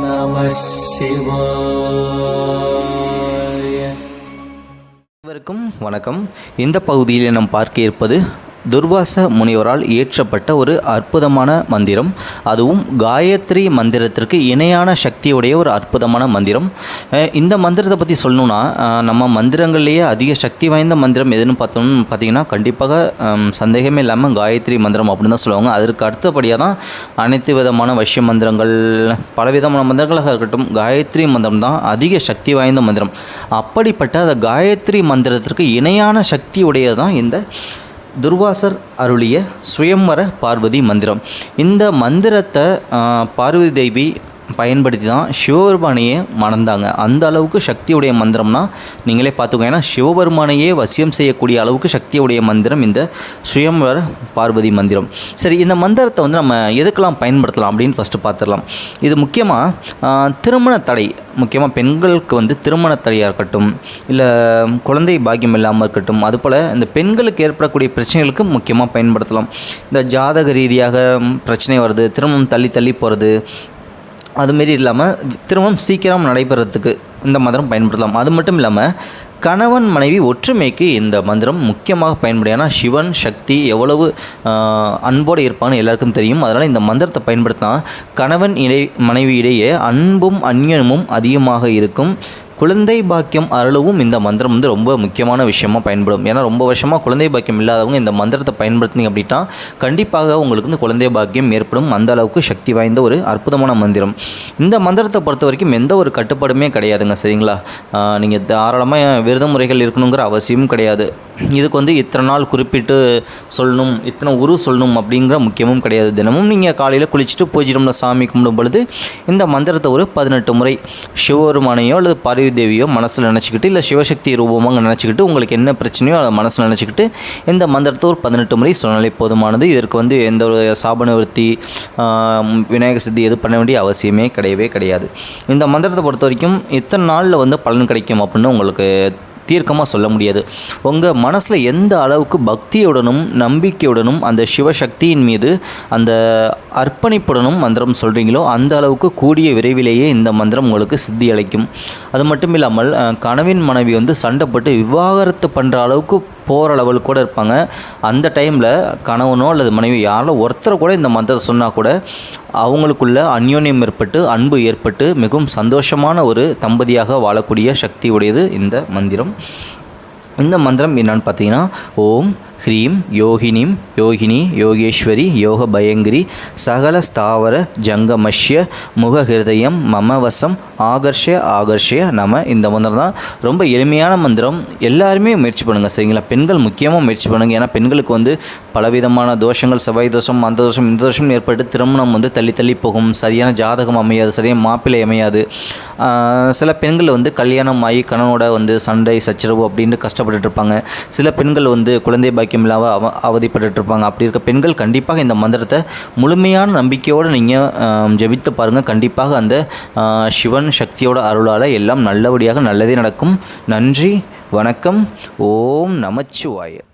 நம அனைவருக்கும் வணக்கம். இந்த பகுதியில் நாம் பார்க்க இருப்பது துர்வாச முனிவரால் இயற்றப்பட்ட ஒரு அற்புதமான மந்திரம். அதுவும் காயத்ரி மந்திரத்திற்கு இணையான சக்தியுடைய ஒரு அற்புதமான மந்திரம். இந்த மந்திரத்தை பற்றி சொல்லணும்னா நம்ம மந்திரங்கள்லேயே அதிக சக்தி வாய்ந்த மந்திரம் எதுன்னு பார்த்தோம்னு பார்த்தீங்கன்னா கண்டிப்பாக சந்தேகமே இல்லாமல் காயத்ரி மந்திரம் அப்படின்னு தான் சொல்லுவாங்க. அதற்கு அடுத்தபடியாக தான் அனைத்து விதமான வஷ்ய மந்திரங்கள் பலவிதமான மந்திரங்களாக இருக்கட்டும் காயத்ரி மந்திரம் தான் அதிக சக்தி வாய்ந்த மந்திரம். அப்படிப்பட்ட அந்த காயத்ரி மந்திரத்திற்கு இணையான சக்தி உடையது தான் இந்த துர்வாசர் அருளிய சுயம்வர பார்வதி மந்திரம். இந்த மந்திரத்தை பார்வதி தேவி பயன்படுத்தி தான் சிவபெருமானையே மணந்தாங்க. அந்த அளவுக்கு சக்தியுடைய மந்திரம்னா நீங்களே பார்த்துக்கோங்க. ஏன்னா சிவபெருமானையே வசியம் செய்யக்கூடிய அளவுக்கு சக்தியுடைய மந்திரம் இந்த சுயம்வர பார்வதி மந்திரம். சரி இந்த மந்திரத்தை வந்து நம்ம எதுக்கெல்லாம் பயன்படுத்தலாம் அப்படின்னு ஃபஸ்ட்டு பார்த்துடலாம். இது முக்கியமாக திருமண தடை. முக்கியமாக பெண்களுக்கு வந்து திருமண தடையாக இருக்கட்டும் இல்லை குழந்தை பாக்கியம் இல்லாமல் இருக்கட்டும் அதுபோல் இந்த பெண்களுக்கு ஏற்படக்கூடிய பிரச்சனைகளுக்கு முக்கியமாக பயன்படுத்தலாம். இந்த ஜாதக ரீதியாக பிரச்சனை வருது திருமணம் தள்ளி தள்ளி போகிறது அதுமாரி இல்லாமல் திருமணம் சீக்கிரம் நடைபெறத்துக்கு இந்த மந்திரம் பயன்படுத்தலாம். அது மட்டும் இல்லாமல் கணவன் மனைவி ஒற்றுமைக்கு இந்த மந்திரம் முக்கியமாக பயன்படும். ஏன்னா சிவன் சக்தி எவ்வளவு அன்போடு இருப்பான்னு எல்லாருக்கும் தெரியும். அதனால் இந்த மந்திரத்தை பயன்படுத்தினா கணவன் இடை மனைவி இடையே அன்பும் அந்நியமும் அதிகமாக இருக்கும். குழந்தை பாக்கியம் அருளவும் இந்த மந்திரம் வந்து ரொம்ப முக்கியமான விஷயமாக பயன்படும். ஏன்னா ரொம்ப வருஷமாக குழந்தை பாக்கியம் இல்லாதவங்க இந்த மந்திரத்தை பயன்படுத்தினீங்க அப்படின்னா கண்டிப்பாக உங்களுக்கு வந்து குழந்தை பாக்கியம் ஏற்படும். அந்த அளவுக்கு சக்தி வாய்ந்த ஒரு அற்புதமான மந்திரம். இந்த மந்திரத்தை பொறுத்த வரைக்கும் எந்த ஒரு கட்டுப்பாடுமே கிடையாதுங்க சரிங்களா? நீங்கள் தாராளமாக விரத முறைகள் இருக்கணுங்கிற அவசியமும் கிடையாது. இதுக்கு வந்து இத்தனை நாள் குறிப்பிட்டு சொல்லணும் இத்தனை உரு சொல்லணும் அப்படிங்கிற முக்கியமும் கிடையாது. தினமும் நீங்கள் காலையில் குளிச்சுட்டு பூஜிடம்ல சாமி கும்பிடும் பொழுது இந்த மந்திரத்தை ஒரு பதினெட்டு முறை சிவபெருமானையோ அல்லது பார்வதி தேவியோ மனசில் நினச்சிக்கிட்டு இல்லை சிவசக்தி ரூபமாக நினச்சிக்கிட்டு உங்களுக்கு என்ன பிரச்சனையோ அதை மனசில் நினச்சிக்கிட்டு இந்த மந்திரத்தை ஒரு பதினெட்டு முறை சொன்னாலே போதுமானது. இதற்கு வந்து எந்த ஒரு சாபனவர்த்தி விநாயகர் விநாயக சித்தி எது பண்ண வேண்டிய அவசியமே கிடையவே கிடையாது. இந்த மந்திரத்தை பொறுத்த வரைக்கும் இத்தனை நாளில் வந்து பலன் கிடைக்கும் அப்படின்னு உங்களுக்கு தீர்க்கமாக சொல்ல முடியாது. உங்கள் மனசில் எந்த அளவுக்கு பக்தியுடனும் நம்பிக்கையுடனும் அந்த சிவசக்தியின் மீது அந்த அர்ப்பணிப்புடனும் மந்திரம் சொல்கிறீங்களோ அந்த அளவுக்கு கூடிய விரைவிலேயே இந்த மந்திரம் உங்களுக்கு சித்தி அளிக்கும். அது மட்டும் இல்லாமல் அஹ், கணவன் மனைவி வந்து சண்டைப்பட்டு விவாகரத்து பண்ணுற அளவுக்கு போகிற லெவலுக்கு கூட இருப்பாங்க. அந்த டைமில் கணவனோ அல்லது மனைவி யாரோ ஒருத்தர் கூட இந்த மந்திரத்தை சொன்னால் கூட அவங்களுக்குள்ள அந்யோன்யம் ஏற்பட்டு அன்பு ஏற்பட்டு மிகவும் சந்தோஷமான ஒரு தம்பதியாக வாழக்கூடிய சக்தி உடையது இந்த மந்திரம். இந்த மந்திரம் என்னன்னு பார்த்தீங்கன்னா ஓம் ஹ்ரீம் யோகினிம் யோகினி யோகேஸ்வரி யோக பயங்கிரி சகல ஸ்தாவர ஜங்கமஷ்ய முகஹிருதயம் மமவசம் ஆகர்ஷ ஆகர்ஷய நம. இந்த மந்திரம் தான் ரொம்ப எளிமையான மந்திரம். எல்லாருமே முயற்சி பண்ணுங்கள் சரிங்களா? பெண்கள் முக்கியமாக முயற்சி பண்ணுங்கள் ஏன்னா பெண்களுக்கு வந்து பலவிதமான தோஷங்கள் செவ்வாய் தோஷம் அந்த தோஷம் இந்த தோஷம் ஏற்பட்டு திருமணம் வந்து தள்ளி தள்ளி போகும். சரியான ஜாதகம் அமையாது சரியான மாப்பிள்ளை அமையாது. சில பெண்கள் வந்து கல்யாணம் ஆகி கணவனோட வந்து சண்டை சச்சரவு அப்படின்ட்டு கஷ்டப்பட்டுட்டு இருப்பாங்க. சில பெண்கள் வந்து குழந்தை பாக்கியம் இல்லாமல் அவ அவதிப்பட்டு இருப்பாங்க. அப்படி இருக்க பெண்கள் கண்டிப்பாக இந்த மந்திரத்தை முழுமையான நம்பிக்கையோடு நீங்கள் ஜெபித்து பாருங்கள் கண்டிப்பாக அந்த சிவன் சக்தியோட அருளால் எல்லாம் நல்லபடியாக நல்லதே நடக்கும். நன்றி வணக்கம். ஓம் நமச்சிவாயர்